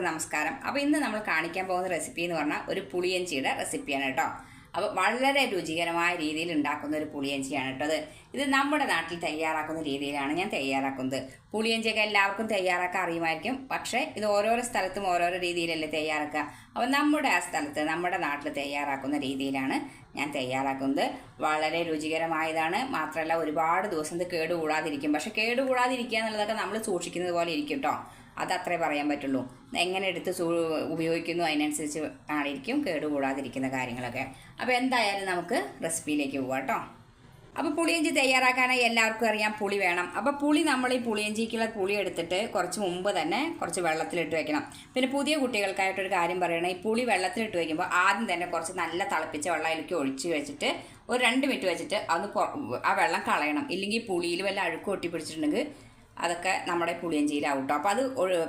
എല്ലാവർക്കും നമസ്കാരം. അപ്പോൾ ഇന്ന് നമ്മൾ കാണിക്കാൻ പോകുന്ന റെസിപ്പി എന്ന് പറഞ്ഞാൽ ഒരു പുളിയഞ്ചിയുടെ റെസിപ്പിയാണ് കേട്ടോ. അപ്പോൾ വളരെ രുചികരമായ രീതിയിൽ ഉണ്ടാക്കുന്ന ഒരു പുളിയഞ്ചിയാണ് കേട്ടോ അത് ഇത് നമ്മുടെ നാട്ടിൽ തയ്യാറാക്കുന്ന രീതിയിലാണ് ഞാൻ തയ്യാറാക്കുന്നത്. പുളിയഞ്ചിയൊക്കെ എല്ലാവർക്കും തയ്യാറാക്കാൻ അറിയുമായിരിക്കും. പക്ഷേ ഇത് ഓരോരോ സ്ഥലത്തും ഓരോരോ രീതിയിലല്ലേ തയ്യാറാക്കുക. അപ്പോൾ നമ്മുടെ ആ സ്ഥലത്ത് നമ്മുടെ നാട്ടിൽ തയ്യാറാക്കുന്ന രീതിയിലാണ് ഞാൻ തയ്യാറാക്കുന്നത്. വളരെ രുചികരമായതാണ്. മാത്രമല്ല ഒരുപാട് ദിവസം ഇത് കേടുകൂടാതിരിക്കും. പക്ഷെ കേടുകൂടാതിരിക്കുക എന്നുള്ളതൊക്കെ നമ്മൾ സൂക്ഷിക്കുന്നത് പോലെ ഇരിക്കും കേട്ടോ. അതത്രേ പറയാൻ പറ്റുള്ളൂ. എങ്ങനെ എടുത്ത് സൂ ഉപയോഗിക്കുന്നു അതിനനുസരിച്ച് ആയിരിക്കും കേടുകൂടാതിരിക്കുന്ന കാര്യങ്ങളൊക്കെ. അപ്പോൾ എന്തായാലും നമുക്ക് റെസിപ്പിയിലേക്ക് പോവാം കേട്ടോ അപ്പോൾ പുളിയിഞ്ചി തയ്യാറാക്കാനായി എല്ലാവർക്കും അറിയാം പുളി വേണം. അപ്പോൾ പുളി നമ്മൾ ഈ പുളിയഞ്ചിക്കുള്ള പുളി എടുത്തിട്ട് കുറച്ച് മുമ്പ് തന്നെ കുറച്ച് വെള്ളത്തിലിട്ട് വെക്കണം. പിന്നെ പുതിയ കുട്ടികൾക്കായിട്ടൊരു കാര്യം പറയണേ ഈ പുളി വെള്ളത്തിലിട്ട് വയ്ക്കുമ്പോൾ ആദ്യം തന്നെ കുറച്ച് നല്ല തിളപ്പിച്ച വെള്ളം അതിലേക്ക് ഒഴിച്ച് വെച്ചിട്ട് ഒരു രണ്ട് മിനിറ്റ് വെച്ചിട്ട് അത് ആ വെള്ളം കളയണം. ഇല്ലെങ്കിൽ പുളിയിൽ വല്ല അഴുക്ക് ഒട്ടി പിടിച്ചിട്ടുണ്ടെങ്കിൽ അതൊക്കെ നമ്മുടെ പുളിയഞ്ചിയിലാവും കേട്ടോ അപ്പോൾ അത്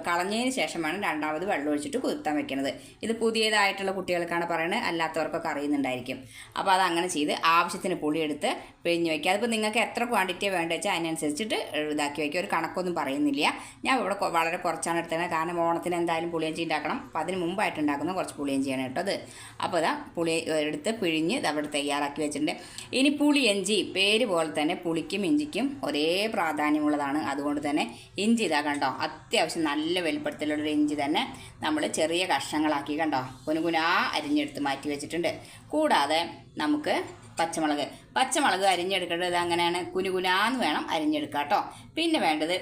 കളഞ്ഞതിന് ശേഷം വേണം രണ്ടാമത് വെള്ളം ഒഴിച്ചിട്ട് കുത്താൻ വെക്കുന്നത് ഇത് പുതിയതായിട്ടുള്ള കുട്ടികൾക്കാണ് പറയുന്നത് അല്ലാത്തവർക്കൊക്കെ അറിയുന്നുണ്ടായിരിക്കും. അപ്പോൾ അത് അങ്ങനെ ചെയ്ത് ആവശ്യത്തിന് പുളി എടുത്ത് പിഴിഞ്ഞ് വയ്ക്കുക അതിപ്പോൾ നിങ്ങൾക്ക് എത്ര ക്വാണ്ടിറ്റിയാണ് വേണ്ടത് വെച്ചാൽ അതിനനുസരിച്ചിട്ട് ഇതാക്കി വയ്ക്കുക ഒരു കണക്കൊന്നും പറയുന്നില്ല. ഞാൻ ഇവിടെ വളരെ കുറച്ചാണ് എടുത്തത് കാരണം ഓണത്തിന് എന്തായാലും പുളിയഞ്ചി ഉണ്ടാക്കണം. അപ്പം അതിന് മുമ്പായിട്ട് ഉണ്ടാക്കുന്ന കുറച്ച് പുളിയഞ്ചിയാണ് കേട്ടത് അപ്പോൾ ഇതാ പുളി എടുത്ത് പിഴിഞ്ഞ് അവിടെ തയ്യാറാക്കി വെച്ചിട്ടുണ്ട്. ഇനി പുളിയഞ്ചി പേര് പോലെ തന്നെ പുളിക്കും ഇഞ്ചിക്കും ഒരേ പ്രാധാന്യമുള്ളതാണ്. അതുകൊണ്ട് തന്നെ ഇഞ്ചി ഇതാ കണ്ടോ? അത്യാവശ്യം നല്ല വെളിപ്പെടുത്തലുള്ളൊരു ഇഞ്ചി തന്നെ നമ്മൾ ചെറിയ കഷ്ണങ്ങളാക്കി കണ്ടോ? കുനുകുനാ അരിഞ്ഞെടുത്ത് മാറ്റി വെച്ചിട്ടുണ്ട്. കൂടാതെ നമുക്ക് പച്ചമുളക്. പച്ചമുളക് അരിഞ്ഞെടുക്കേണ്ടത് അങ്ങനെയാണ് കുനുകുനാന്ന് വേണം അരിഞ്ഞെടുക്കുക കേട്ടോ പിന്നെ വേണ്ടത്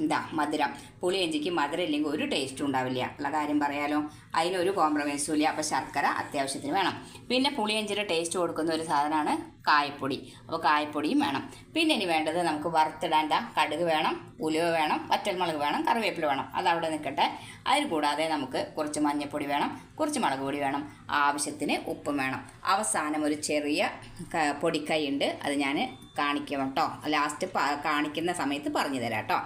എന്താ മധുരം. പുളിയഞ്ചിക്ക് മധുരം ഇല്ലെങ്കിൽ ഒരു ടേസ്റ്റും ഉണ്ടാവില്ല. ഉള്ള കാര്യം പറയാലോ. അതിനൊരു കോംപ്രമൈസും ഇല്ല. അപ്പോൾ ശർക്കര അത്യാവശ്യത്തിന് വേണം. പിന്നെ പുളിയഞ്ചിയുടെ ടേസ്റ്റ് കൊടുക്കുന്ന ഒരു സാധനമാണ് കായപ്പൊടി. അപ്പോൾ കായപ്പൊടിയും വേണം. പിന്നെ ഇനി വേണ്ടത് നമുക്ക് വറുത്തിടേണ്ട കടുക് വേണം ഉലുവ വേണം വറ്റൽമുളക് വേണം കറിവേപ്പില വേണം. അത് അവിടെ നിൽക്കട്ടെ. അതിന് കൂടാതെ നമുക്ക് കുറച്ച് മഞ്ഞൾപ്പൊടി വേണം കുറച്ച് മുളക് പൊടി വേണം. ആവശ്യത്തിന് ഉപ്പും വേണം. അവസാനം ഒരു ചെറിയ പൊടിക്കൈ ഉണ്ട്. അത് ഞാൻ കാണിക്കാം കേട്ടോ. ലാസ്റ്റ് കാണിക്കുന്ന സമയത്ത് പറഞ്ഞു തരാം കേട്ടോ.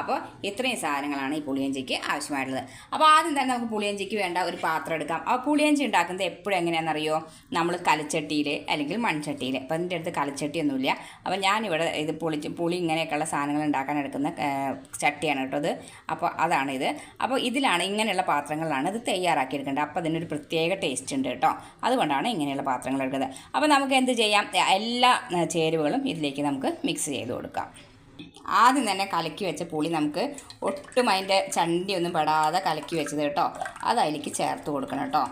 അപ്പോൾ ഇത്രയും സാധനങ്ങളാണ് ഈ പുളിയഞ്ചിക്ക് ആവശ്യമായിട്ടുള്ളത്. അപ്പോൾ ആദ്യം തന്നെ നമുക്ക് പുളിയഞ്ചിക്ക് വേണ്ട ഒരു പാത്രം എടുക്കാം. ആ പുളിയഞ്ചി ഉണ്ടാക്കുന്നത് എപ്പോഴും എങ്ങനെയാണെന്നറിയോ? നമ്മൾ കലച്ചട്ടിയിൽ അല്ലെങ്കിൽ മൺചട്ടിയിൽ. അപ്പോൾ അതിന്റെ അടുത്ത് കലച്ചട്ടിയൊന്നുമില്ല. അപ്പോൾ ഞാനിവിടെ ഇത് പുളി പുളി ഇങ്ങനെയൊക്കെയുള്ള സാധനങ്ങൾ ഉണ്ടാക്കാൻ എടുക്കുന്ന ചട്ടിയാണ് കേട്ടോ അത് അപ്പോൾ അതാണിത് അപ്പോൾ ഇതിലാണ് ഇങ്ങനെയുള്ള പാത്രങ്ങളാണ് ഇത് തയ്യാറാക്കിയെടുക്കേണ്ടത്. അപ്പോൾ അതിനൊരു പ്രത്യേക ടേസ്റ്റ് ഉണ്ട് കേട്ടോ. അതുകൊണ്ടാണ് ഇങ്ങനെയുള്ള പാത്രങ്ങൾ എടുക്കുന്നത്. അപ്പോൾ നമുക്ക് എന്ത് ചെയ്യാം? എല്ലാ ചേരുവകളും ഇതിലേക്ക് നമുക്ക് മിക്സ് ചെയ്ത് കൊടുക്കാം. ആദ്യം തന്നെ കലക്കി വെച്ച പുളി നമുക്ക് ഒട്ടും അതിന്റെ ചണ്ടിയൊന്നും പെടാതെ കലക്കി വെച്ചത് കേട്ടോ. അത് അതിലേക്ക് ചേർത്ത് കൊടുക്കണം കേട്ടോ.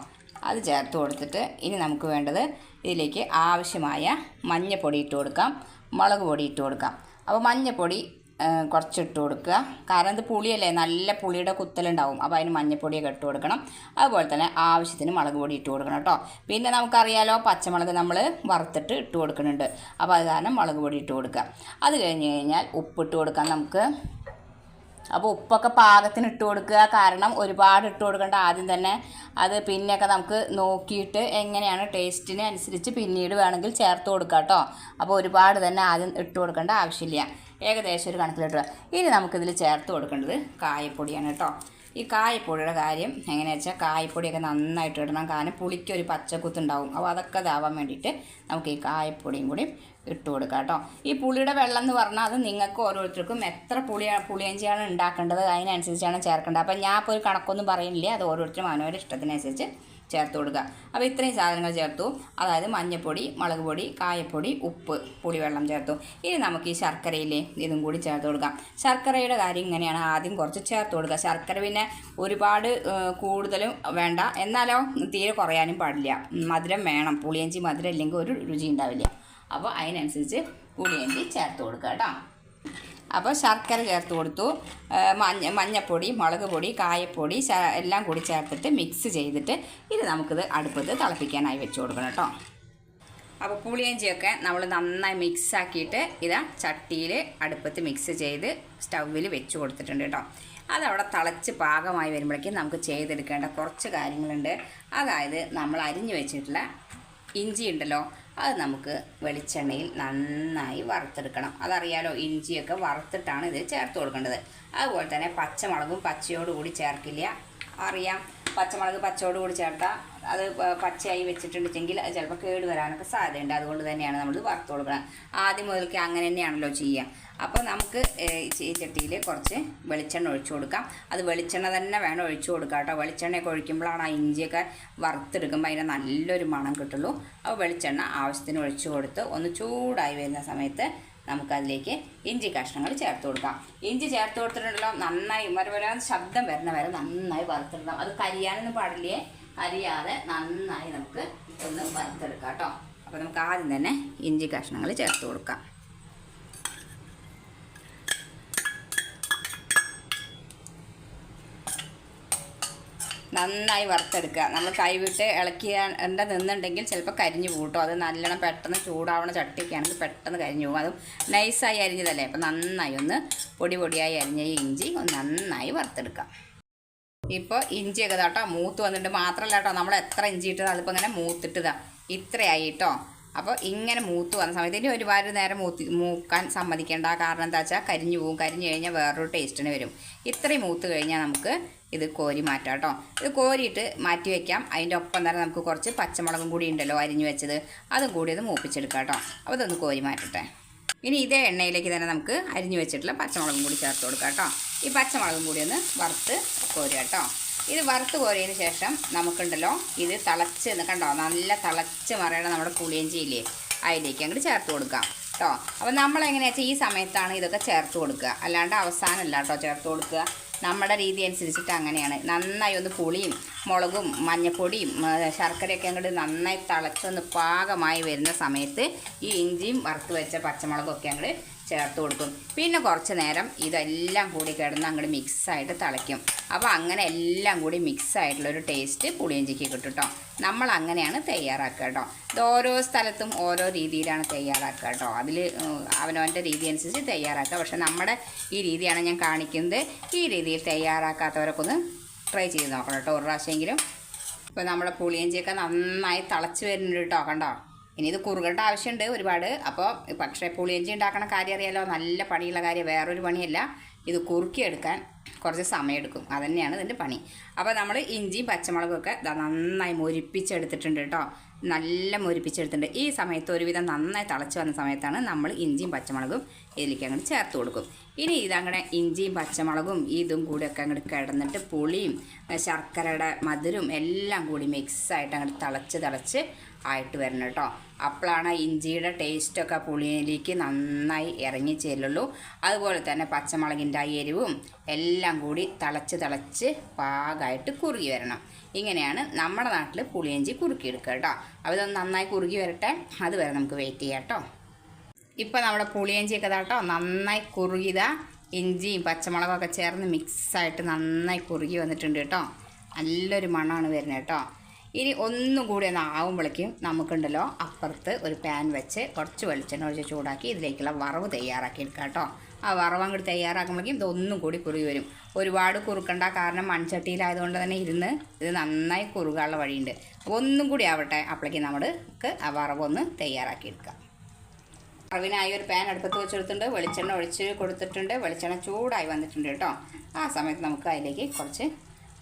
അത് ചേർത്ത് കൊടുത്തിട്ട് ഇനി നമുക്ക് വേണ്ടത് ഇതിലേക്ക് ആവശ്യമായ മഞ്ഞപ്പൊടി ഇട്ട് കൊടുക്കാം. മുളക് പൊടി ഇട്ട് കൊടുക്കാം. അപ്പോൾ മഞ്ഞപ്പൊടി ആ, കുറച്ച് ഇട്ട് കൊടുക്കുക. കാരണം ഇത് പുളിയല്ലേ? നല്ല പുളിയുടെ കുത്തലുണ്ടാവും. അപ്പോൾ അതിന് മഞ്ഞപ്പൊടിയൊക്കെ ഇട്ട് കൊടുക്കണം. അതുപോലെ തന്നെ ആവശ്യത്തിന് മുളക് പൊടി ഇട്ട് കൊടുക്കണം കേട്ടോ. പിന്നെ നമുക്കറിയാലോ പച്ചമുളക് നമ്മൾ വറുത്തിട്ട് ഇട്ട് കൊടുക്കുന്നുണ്ട്. അപ്പോൾ അത് കാരണം മുളക് പൊടി ഇട്ട് കൊടുക്കുക. അത് കഴിഞ്ഞ് കഴിഞ്ഞാൽ ഉപ്പിട്ട് കൊടുക്കാൻ നമുക്ക്. അപ്പോൾ ഉപ്പൊക്കെ പാകത്തിന് ഇട്ട് കൊടുക്കുക. കാരണം ഒരുപാട് ഇട്ട് കൊടുക്കേണ്ട ആദ്യം തന്നെ. അത് പിന്നെയൊക്കെ നമുക്ക് നോക്കിയിട്ട് എങ്ങനെയാണ് ടേസ്റ്റിന് അനുസരിച്ച് പിന്നീട് വേണമെങ്കിൽ ചേർത്ത് കൊടുക്കുക കേട്ടോ. അപ്പോൾ ഒരുപാട് തന്നെ ആദ്യം ഇട്ട് കൊടുക്കേണ്ട ആവശ്യമില്ല. ഏകദേശം ഒരു കണക്കിലിട്ട് ഇനി നമുക്കിതിൽ ചേർത്ത് കൊടുക്കേണ്ടത് കായപ്പൊടിയാണ് കേട്ടോ. ഈ കായപ്പൊടിയുടെ കാര്യം എങ്ങനെയാ വെച്ചാൽ കായപ്പൊടിയൊക്കെ നന്നായിട്ട് ഇടണം. കാരണം പുളിക്ക് ഒരു പച്ചക്കുത്തുണ്ടാവും അപ്പോൾ അതൊക്കെ ഇതാവാൻ വേണ്ടിയിട്ട് നമുക്ക് ഈ കായപ്പൊടിയും കൂടി ഇട്ട് കൊടുക്കുക കേട്ടോ. ഈ പുളിയുടെ വെള്ളം എന്ന് പറഞ്ഞാൽ അത് നിങ്ങൾക്ക് ഓരോരുത്തർക്കും എത്ര പുളി പുളിയഞ്ചിയാണ് ഉണ്ടാക്കേണ്ടത് അതിനനുസരിച്ചാണ് ചേർക്കേണ്ടത്. അപ്പം ഞാൻ ഇപ്പോൾ ഒരു കണക്കൊന്നും പറയുന്നില്ല. അത് ഓരോരുത്തരും അവനവരുടെ ഇഷ്ടത്തിനനുസരിച്ച് ചേർത്ത് കൊടുക്കുക. അപ്പോൾ ഇത്രയും സാധനങ്ങൾ ചേർത്തു. അതായത് മഞ്ഞൾപ്പൊടി മുളക് പൊടി കായപ്പൊടി ഉപ്പ് പുളിവെള്ളം ചേർത്തു. ഇനി നമുക്ക് ഈ ശർക്കരയിലെ ഇതും കൂടി ചേർത്ത് കൊടുക്കാം. ശർക്കരയുടെ കാര്യം ഇങ്ങനെയാണ്. ആദ്യം കുറച്ച് ചേർത്ത് കൊടുക്കുക. ശർക്കര പിന്നെ ഒരുപാട് കൂടുതലും വേണ്ട. എന്നാലോ തീരെ കുറയാനും പാടില്ല. മധുരം വേണം. പുളിയഞ്ചി മധുരം ഇല്ലെങ്കിൽ ഒരു രുചി ഉണ്ടാവില്ല. അപ്പോൾ അതിനനുസരിച്ച് പുളിയഞ്ചി ചേർത്ത് കൊടുക്കുക കേട്ടോ. അപ്പോൾ ശർക്കര ചേർത്ത് കൊടുത്തു. മഞ്ഞ മഞ്ഞപ്പൊടി മുളക് പൊടി കായപ്പൊടി എല്ലാം കൂടി ചേർത്തിട്ട് മിക്സ് ചെയ്തിട്ട് ഇത് നമുക്കിത് അടുപ്പത്ത് തിളപ്പിക്കാനായി വെച്ച് കൊടുക്കണം കേട്ടോ. അപ്പോൾ പുളിയഞ്ചിയൊക്കെ നമ്മൾ നന്നായി മിക്സ് ആക്കിയിട്ട് ഇതാ ചട്ടിയിൽ അടുപ്പത്ത് മിക്സ് ചെയ്ത് സ്റ്റൗവിൽ വെച്ച് കൊടുത്തിട്ടുണ്ട് കേട്ടോ. അതവിടെ തിളച്ച് പാകമായി വരുമ്പോഴേക്കും നമുക്ക് ചെയ്തെടുക്കേണ്ട കുറച്ച് കാര്യങ്ങളുണ്ട്. അതായത് നമ്മൾ അരിഞ്ഞു വെച്ചിട്ടുള്ള ഇഞ്ചി ഉണ്ടല്ലോ അത് നമുക്ക് വെളിച്ചെണ്ണയിൽ നന്നായി വറുത്തെടുക്കണം. അതറിയാലോ ഇഞ്ചിയൊക്കെ വറുത്തിട്ടാണ് ഇത് ചേർത്ത് കൊടുക്കേണ്ടത്. അതുപോലെ തന്നെ പച്ചമുളകും പച്ചയോടുകൂടി ചേർക്കില്ല. അറിയാം പച്ചമുളക് പച്ചയോടുകൂടി ചേർത്താൽ അത് പച്ചയായി വെച്ചിട്ടുണ്ടെങ്കിൽ അത് ചിലപ്പോൾ കേട് വരാനൊക്കെ സാധ്യതയുണ്ട്. അതുകൊണ്ട് തന്നെയാണ് നമ്മൾ വറുത്ത് കൊടുക്കണം ആദ്യം മുതൽക്ക് അങ്ങനെ തന്നെയാണല്ലോ ചെയ്യുക അപ്പോൾ നമുക്ക് ഈ ചട്ടിയിൽ കുറച്ച് വെളിച്ചെണ്ണ ഒഴിച്ചു കൊടുക്കാം. അത് വെളിച്ചെണ്ണ തന്നെ വേണം ഒഴിച്ചു കൊടുക്കാം കേട്ടോ. വെളിച്ചെണ്ണയൊക്കെ ഒഴിക്കുമ്പോഴാണ് ആ ഇഞ്ചിയൊക്കെ വറുത്തെടുക്കുമ്പോൾ അതിന് നല്ലൊരു മണം കിട്ടുള്ളൂ. അപ്പോൾ വെളിച്ചെണ്ണ ആവശ്യത്തിന് ഒഴിച്ചു കൊടുത്ത് ഒന്ന് ചൂടായി വരുന്ന സമയത്ത് നമുക്കതിലേക്ക് ഇഞ്ചി കഷ്ണങ്ങൾ ചേർത്ത് കൊടുക്കാം. ഇഞ്ചി ചേർത്ത് കൊടുത്തിട്ടുണ്ടല്ലോ നന്നായി വരാൻ ശബ്ദം വരുന്ന വരെ നന്നായി വറുത്തിടണം അത് കരിയാനൊന്നും പാടില്ലേ? കരിയാതെ നന്നായി നമുക്ക് ഒന്ന് വറുത്തെടുക്കാം കേട്ടോ. അപ്പോൾ നമുക്ക് ആദ്യം തന്നെ ഇഞ്ചി കഷ്ണങ്ങൾ ചേർത്ത് കൊടുക്കാം. നന്നായി വറുത്തെടുക്കുക. നമ്മൾ കൈവിട്ട് ഇളക്കിയാണ്ട് നിന്നുണ്ടെങ്കിൽ ചിലപ്പോൾ കരിഞ്ഞു കേട്ടോ. അത് നല്ലോണം പെട്ടെന്ന് ചൂടാവണ ചട്ടിയൊക്കെ ആണെങ്കിൽ പെട്ടെന്ന് കരിഞ്ഞു പോകും. അതും നൈസായി അരിഞ്ഞതല്ലേ? അപ്പോൾ നന്നായി ഒന്ന് പൊടി പൊടിയായി അരിഞ്ഞ ഇഞ്ചി ഒന്ന് നന്നായി വറുത്തെടുക്കാം. ഇപ്പോൾ ഇഞ്ചി ഇഞ്ചിയൊക്കെ കേട്ടോ മൂത്ത് വന്നിട്ട് മാത്രമല്ല കേട്ടോ നമ്മൾ എത്ര ഇഞ്ചി ഇട്ടത് അതിപ്പോൾ ഇങ്ങനെ മൂത്തിട്ടതാ. ഇത്രയായി കേട്ടോ അപ്പോൾ ഇങ്ങനെ മൂത്ത് വന്ന സമയത്ത് ഇനി ഒരുപാട് നേരം മൂത്തി മൂക്കാൻ സമ്മതിക്കേണ്ട. കാരണം എന്താ വെച്ചാൽ കരിഞ്ഞു പോകും കരിഞ്ഞു കഴിഞ്ഞാൽ വേറൊരു ടേസ്റ്റിന് വരും. ഇത്രയും മൂത്ത് കഴിഞ്ഞാൽ നമുക്ക് ഇത് കോരി മാറ്റാം കേട്ടോ ഇത് കോരിയിട്ട് മാറ്റി വയ്ക്കാം അതിന്റെ ഒപ്പം തന്നെ നമുക്ക് കുറച്ച് പച്ചമുളകും കൂടി ഉണ്ടല്ലോ അരിഞ്ഞു വെച്ചത്. അതും കൂടി ഇത് മൂപ്പിച്ചെടുക്കാം കേട്ടോ അപ്പോൾ ഇതൊന്ന് കോരി മാറ്റട്ടെ. ഇനി ഇതേ എണ്ണയിലേക്ക് തന്നെ നമുക്ക് അരിഞ്ഞു വെച്ചിട്ടുള്ള പച്ചമുളകും കൂടി ചേർത്ത് കൊടുക്കാം കേട്ടോ. ഈ പച്ചമുളകും കൂടി ഒന്ന് വറുത്ത് കോരുക കേട്ടോ. ഇത് വറുത്ത് കോരിയതിന് ശേഷം നമുക്കുണ്ടല്ലോ ഇത് തിളച്ച് കണ്ടോ? നല്ല തിളച്ച് മറയണം നമ്മുടെ പുളിയഞ്ചിയില്ലേ? അതിലേക്ക് അങ്ങോട്ട് ചേർത്ത് കൊടുക്കാം കേട്ടോ. അപ്പോൾ നമ്മൾ എങ്ങനെയാ വെച്ചാൽ ഈ സമയത്താണ് ഇതൊക്കെ ചേർത്ത് കൊടുക്കുക. അല്ലാണ്ട് അവസാനമല്ല കേട്ടോ ചേർത്ത് കൊടുക്കുക. നമ്മുടെ രീതി അനുസരിച്ചിട്ട് അങ്ങനെയാണ്. നന്നായി ഒന്ന് പുളിയും മുളകും മഞ്ഞപ്പൊടിയും ശർക്കരയൊക്കെ അങ്ങോട്ട് നന്നായി തിളച്ചൊന്ന് പാകമായി വരുന്ന സമയത്ത് ഈ ഇഞ്ചിയും വറുത്ത് വെച്ച പച്ചമുളകും ഒക്കെ അങ്ങോട്ട് ചേർത്ത് കൊടുക്കും. പിന്നെ കുറച്ച് നേരം ഇതെല്ലാം കൂടി കിടന്ന് അങ്ങോട്ട് മിക്സായിട്ട് തിളയ്ക്കും. അപ്പോൾ അങ്ങനെ എല്ലാം കൂടി മിക്സായിട്ടുള്ളൊരു ടേസ്റ്റ് പുളിയിഞ്ചിക്ക് കിട്ടും കേട്ടോ നമ്മൾ അങ്ങനെയാണ് തയ്യാറാക്കുക കേട്ടോ ഇത് ഓരോ സ്ഥലത്തും ഓരോ രീതിയിലാണ് തയ്യാറാക്കുക കേട്ടോ അതിൽ അവനവന്റെ രീതി അനുസരിച്ച് തയ്യാറാക്കുക. പക്ഷെ നമ്മുടെ ഈ രീതിയാണ് ഞാൻ കാണിക്കുന്നത്. ഈ രീതിയിൽ തയ്യാറാക്കാത്തവരൊക്കെ ഒന്ന് ട്രൈ ചെയ്ത് നോക്കണം കേട്ടോ ഒരു പ്രാവശ്യമെങ്കിലും ഇപ്പോൾ നമ്മുടെ പുളിയഞ്ചിയൊക്കെ നന്നായി തിളച്ച് വരുന്നുണ്ട് കേട്ടോ കണ്ടോ? ഇനി ഇത് കുറുകേണ്ട ആവശ്യമുണ്ട് ഒരുപാട്. അപ്പോൾ പക്ഷേ പുളിയഞ്ചി ഉണ്ടാക്കണ കാര്യം അറിയാലോ നല്ല പണിയുള്ള കാര്യം വേറൊരു പണിയല്ല. ഇത് കുറുക്കിയെടുക്കാൻ കുറച്ച് സമയമെടുക്കും. അതുതന്നെയാണ് ഇതിന്റെ പണി. അപ്പോൾ നമ്മൾ ഇഞ്ചിയും പച്ചമുളകും ദാ നന്നായി മൊരിപ്പിച്ചെടുത്തിട്ടുണ്ട് കേട്ടോ. നല്ല മൊരിപ്പിച്ചെടുത്തിട്ടുണ്ട്. ഈ സമയത്ത് ഒരുവിധം നന്നായി തിളച്ച് വന്ന സമയത്താണ് നമ്മൾ ഇഞ്ചിയും പച്ചമുളകും ഇതിലേക്ക് അങ്ങോട്ട് ചേർത്ത് കൊടുക്കും. ഇനി ഇതങ്ങനെ ഇഞ്ചിയും പച്ചമുളകും ഇതും കൂടി ഒക്കെ അങ്ങോട്ട് കിടന്നിട്ട് പുളിയും ശർക്കരയുടെ മധുരവും എല്ലാം കൂടി മിക്സായിട്ട് അങ്ങോട്ട് തിളച്ച് തിളച്ച് ആയിട്ട് വരണം കേട്ടോ. അപ്പോഴാണ് ഇഞ്ചിയുടെ ടേസ്റ്റൊക്കെ പുളിയിലേക്ക് നന്നായി ഇറങ്ങി ചെല്ലുള്ളൂ. അതുപോലെ തന്നെ പച്ചമുളകിന്റെ ആ എരിവും എല്ലാം കൂടി തിളച്ച് തിളച്ച് പാകമായിട്ട് കുറുകി വരണം. ഇങ്ങനെയാണ് നമ്മുടെ നാട്ടിൽ പുളിയിഞ്ചി കുറുക്കിയെടുക്കുക കേട്ടോ. അപ്പോൾ ഇതൊന്ന് നന്നായി കുറുകി വരട്ടെ. അതുവരെ നമുക്ക് വെയിറ്റ് ചെയ്യാം കേട്ടോ. ഇപ്പോൾ നമ്മുടെ പുളിയഞ്ചിയൊക്കെ കേട്ടോ. നന്നായി കുറുകിത ഇഞ്ചിയും പച്ചമുളകൊക്കെ ചേർന്ന് മിക്സായിട്ട് നന്നായി കുറുകി വന്നിട്ടുണ്ട് കേട്ടോ. നല്ലൊരു മണമാണ് വരുന്നത് കേട്ടോ. ഇനി ഒന്നും കൂടി ഒന്ന് ആവുമ്പോഴേക്കും നമുക്കുണ്ടല്ലോ അപ്പുറത്ത് ഒരു പാൻ വെച്ച് കുറച്ച് വെളിച്ചെണ്ണ ഒഴിച്ച് ചൂടാക്കി ഇതിലേക്കുള്ള വറവ് തയ്യാറാക്കി എടുക്കാം കേട്ടോ. ആ വറവ് അങ്ങോട്ട് തയ്യാറാക്കുമ്പോഴേക്കും ഇതൊന്നും കൂടി കുറുകി വരും. ഒരുപാട് കുറുക്കണ്ട കാരണം മൺചട്ടിയിലായതുകൊണ്ട് തന്നെ ഇരുന്ന് ഇത് നന്നായി കുറുകാനുള്ള വഴിയുണ്ട്. അപ്പോൾ ഒന്നും കൂടി ആവട്ടെ അപ്പോഴേക്കും നമുക്ക് ആ വറവൊന്ന് തയ്യാറാക്കി എടുക്കാം വറവിനായി ഒരു പാൻ അടുപ്പത്ത് വെച്ചെടുത്തിട്ടുണ്ട്. വെളിച്ചെണ്ണ ഒഴിച്ച് കൊടുത്തിട്ടുണ്ട്. വെളിച്ചെണ്ണ ചൂടായി വന്നിട്ടുണ്ട് കേട്ടോ. ആ സമയത്ത് നമുക്ക് അതിലേക്ക് കുറച്ച്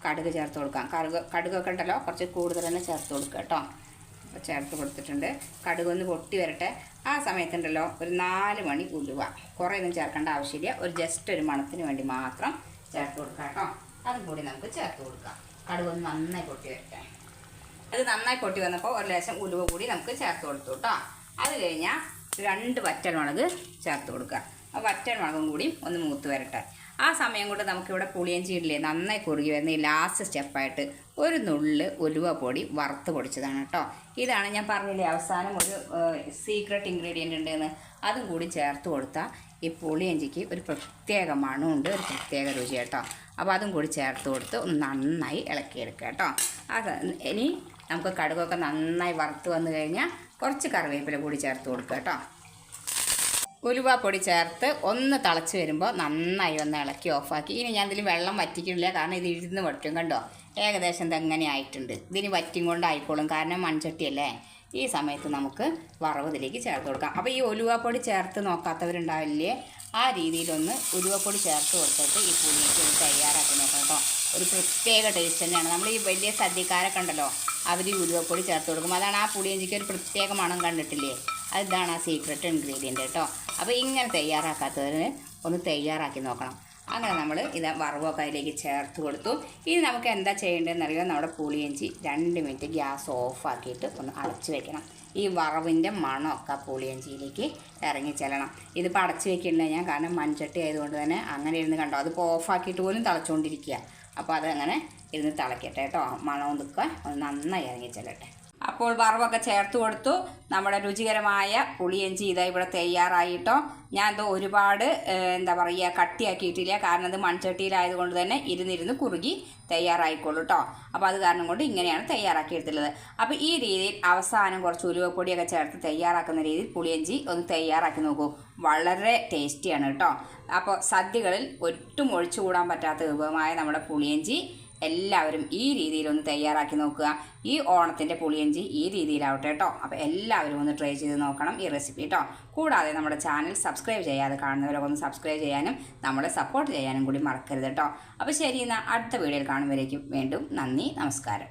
കടുക് ചേർത്ത് കൊടുക്കാം. കടുക് കടുകൊക്കെ ഉണ്ടല്ലോ കുറച്ച് കൂടുതൽ തന്നെ ചേർത്ത് കൊടുക്കുക കേട്ടോ. അപ്പോൾ ചേർത്ത് കൊടുത്തിട്ടുണ്ട്. കടുക് ഒന്ന് പൊട്ടി വരട്ടെ. ആ സമയത്തുണ്ടല്ലോ ഒരു നാല് മണി ഉലുവ. കുറേ ഒന്നും ചേർക്കേണ്ട ആവശ്യമില്ല. ഒരു ജസ്റ്റ് ഒരു മണത്തിന് വേണ്ടി മാത്രം ചേർത്ത് കൊടുക്കാം കേട്ടോ. അതും കൂടി നമുക്ക് ചേർത്ത് കൊടുക്കാം. കടുക് ഒന്ന് നന്നായി പൊട്ടി വരട്ടെ. അത് നന്നായി പൊട്ടി വന്നപ്പോൾ ഒരു ലേശം ഉലുവ കൂടി നമുക്ക് ചേർത്ത് കൊടുത്തു കേട്ടോ. അത് കഴിഞ്ഞാൽ രണ്ട് വറ്റൽ മുളക് ചേർത്ത് കൊടുക്കുക. ആ വറ്റൽ മുളകും കൂടി ഒന്ന് മൂത്ത് വരട്ടെ. ആ സമയം കൊണ്ട് നമുക്കിവിടെ പുളിയഞ്ചി ചീടില്ലേ നന്നായി കുറുകി വരുന്ന ഈ ലാസ്റ്റ് സ്റ്റെപ്പായിട്ട് ഒരു നുള്ളിൽ ഉലുവ പൊടി വറുത്ത് പൊടിച്ചതാണ് കേട്ടോ ഇതാണ് ഞാൻ പറഞ്ഞില്ലേ അവസാനം ഒരു സീക്രട്ട് ഇൻഗ്രീഡിയന്റ് ഉണ്ടെന്ന്. അതും കൂടി ചേർത്ത് കൊടുത്താൽ ഈ പുളിയഞ്ചിക്ക് ഒരു പ്രത്യേക മണമുണ്ട് ഒരു പ്രത്യേക രുചി കേട്ടോ അപ്പോൾ അതും കൂടി ചേർത്ത് കൊടുത്ത് ഒന്ന് നന്നായി ഇളക്കിയെടുക്കുക കേട്ടോ അത് ഇനി നമുക്ക് കടുകൊക്കെ നന്നായി വറുത്ത് വന്നു കഴിഞ്ഞാൽ കുറച്ച് കറിവേപ്പില കൂടി ചേർത്ത് കൊടുക്കുക കേട്ടോ ഉലുവ പൊടി ചേർത്ത് ഒന്ന് തിളച്ച് വരുമ്പോൾ നന്നായി ഒന്ന് ഇളക്കി ഓഫാക്കി. ഇനി ഞാൻ ഇതിൽ വെള്ളം വറ്റിക്കില്ല കാരണം ഇത് ഇരുന്ന് വറ്റും കണ്ടോ? ഏകദേശം ഇതെങ്ങനെ ആയിട്ടുണ്ട്. ഇതിന് വറ്റും കൊണ്ട് ആയിക്കോളും കാരണം മൺചട്ടിയല്ലേ ഈ സമയത്ത് നമുക്ക് വറവ് ചേർത്ത് കൊടുക്കാം. അപ്പോൾ ഈ ഉലുവപ്പൊടി ചേർത്ത് നോക്കാത്തവരുണ്ടാവില്ലേ? ആ രീതിയിലൊന്ന് ഉലുവപ്പൊടി ചേർത്ത് കൊടുത്തിട്ട് ഈ പുളിയൊക്കെ ഒന്ന് തയ്യാറാക്കി നോക്കാം കേട്ടോ. ഒരു പ്രത്യേക ടേസ്റ്റ് തന്നെയാണ്. നമ്മൾ ഈ വലിയ സദ്യക്കാരൊക്കെ ഉണ്ടല്ലോ അവർ ഉലുവപ്പൊടി ചേർത്ത് കൊടുക്കും. അതാണ് ആ പുളിയഞ്ചിക്ക് ഒരു പ്രത്യേക മണം കണ്ടിട്ടില്ലേ? അതാണ് ആ സീക്രട്ട് ഇൻഗ്രീഡിയന്റ് കേട്ടോ അപ്പോൾ ഇങ്ങനെ തയ്യാറാക്കാത്തതിന് ഒന്ന് തയ്യാറാക്കി നോക്കണം. അങ്ങനെ നമ്മൾ ഇത് വറവൊക്കെ അതിലേക്ക് ചേർത്ത് കൊടുത്തു. ഇനി നമുക്ക് എന്താ ചെയ്യേണ്ടതെന്ന് അറിയാം നമ്മുടെ പുളിയിഞ്ചി രണ്ട് മിനിറ്റ് ഗ്യാസ് ഓഫാക്കിയിട്ട് ഒന്ന് അടച്ച് വെക്കണം. ഈ വറവിന്റെ മണമൊക്കെ പുളിയഞ്ചിയിലേക്ക് ഇറങ്ങി ചെല്ലണം. ഇതിപ്പോൾ അടച്ച് വെക്കണില്ല ഞാൻ? കാരണം മൺചട്ടി ആയതുകൊണ്ട് തന്നെ അങ്ങനെ ഇരുന്ന് കണ്ടോ? അതിപ്പോൾ ഓഫാക്കിയിട്ട് പോലും തിളച്ചുകൊണ്ടിരിക്കുക അപ്പോൾ അതങ്ങനെ ഇരുന്ന് തിളക്കട്ടെ കേട്ടോ മണവും നിൽക്കുക ഒന്ന് നന്നായി ഇറങ്ങി ചെല്ലട്ടെ. അപ്പോൾ വറവൊക്കെ ചേർത്ത് കൊടുത്തു. നമ്മുടെ രുചികരമായ പുളിയഞ്ചി ഇതാ ഇവിടെ തയ്യാറായിട്ടോ. ഞാൻ ഇത് ഒരുപാട് എന്താ പറയുക കട്ടിയാക്കിയിട്ടില്ല. കാരണം അത് മൺചട്ടിയിലായതുകൊണ്ട് തന്നെ ഇരുന്നിരുന്ന് കുറുകി തയ്യാറായിക്കോളൂ കേട്ടോ അപ്പോൾ അത് കാരണം കൊണ്ട് ഇങ്ങനെയാണ് തയ്യാറാക്കിയെടുത്തുള്ളത് അപ്പോൾ ഈ രീതിയിൽ അവസാനം കുറച്ച് ഉലുവപ്പൊടിയൊക്കെ ചേർത്ത് തയ്യാറാക്കുന്ന രീതിയിൽ പുളിയഞ്ചി ഒന്ന് തയ്യാറാക്കി നോക്കൂ. വളരെ ടേസ്റ്റിയാണ് കേട്ടോ അപ്പോൾ സദ്യകളിൽ ഒട്ടും ഒഴിച്ചുകൂടാൻ പറ്റാത്ത വിഭവമായ നമ്മുടെ പുളിയഞ്ചി എല്ലാവരും ഈ രീതിയിൽ ഒന്ന് തയ്യാറാക്കി നോക്കുക. ഈ ഓണത്തിന്റെ പുളിയഞ്ചി ഈ രീതിയിലാവട്ടെ കേട്ടോ അപ്പോൾ എല്ലാവരും ഒന്ന് ട്രൈ ചെയ്ത് നോക്കണം ഈ റെസിപ്പി കേട്ടോ കൂടാതെ നമ്മുടെ ചാനൽ സബ്സ്ക്രൈബ് ചെയ്യാതെ കാണുന്നവരൊക്കെ ഒന്ന് സബ്സ്ക്രൈബ് ചെയ്യാനും നമ്മളെ സപ്പോർട്ട് ചെയ്യാനും കൂടി മറക്കരുത് കേട്ടോ അപ്പോൾ ശരി എന്നാൽ അടുത്ത വീഡിയോയിൽ കാണുമ്പോഴേക്കും വീണ്ടും നന്ദി നമസ്കാരം.